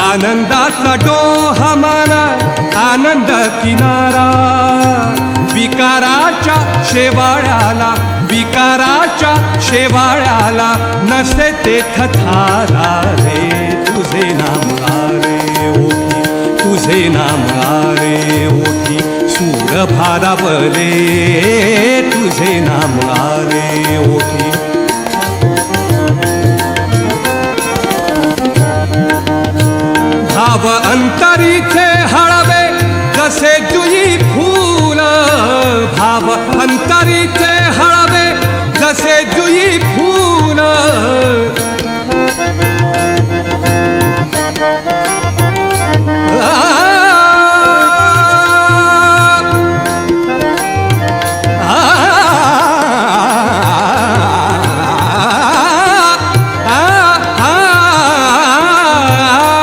आनंदाचा डोहा मारा आनंद किनारा. विकाराच्या शेवाळ्याला विकाराच्या शेवाळ्याला नसे ते थारा रे. तुझे नाम आरे ओठी तुझे नाम आरे ओठी सूर भारावले तुझे नाम आरे. भाव अंतरीचे हळवे कसे तुझी फूल। भाव अंतरीचे हळवे कसे तुझी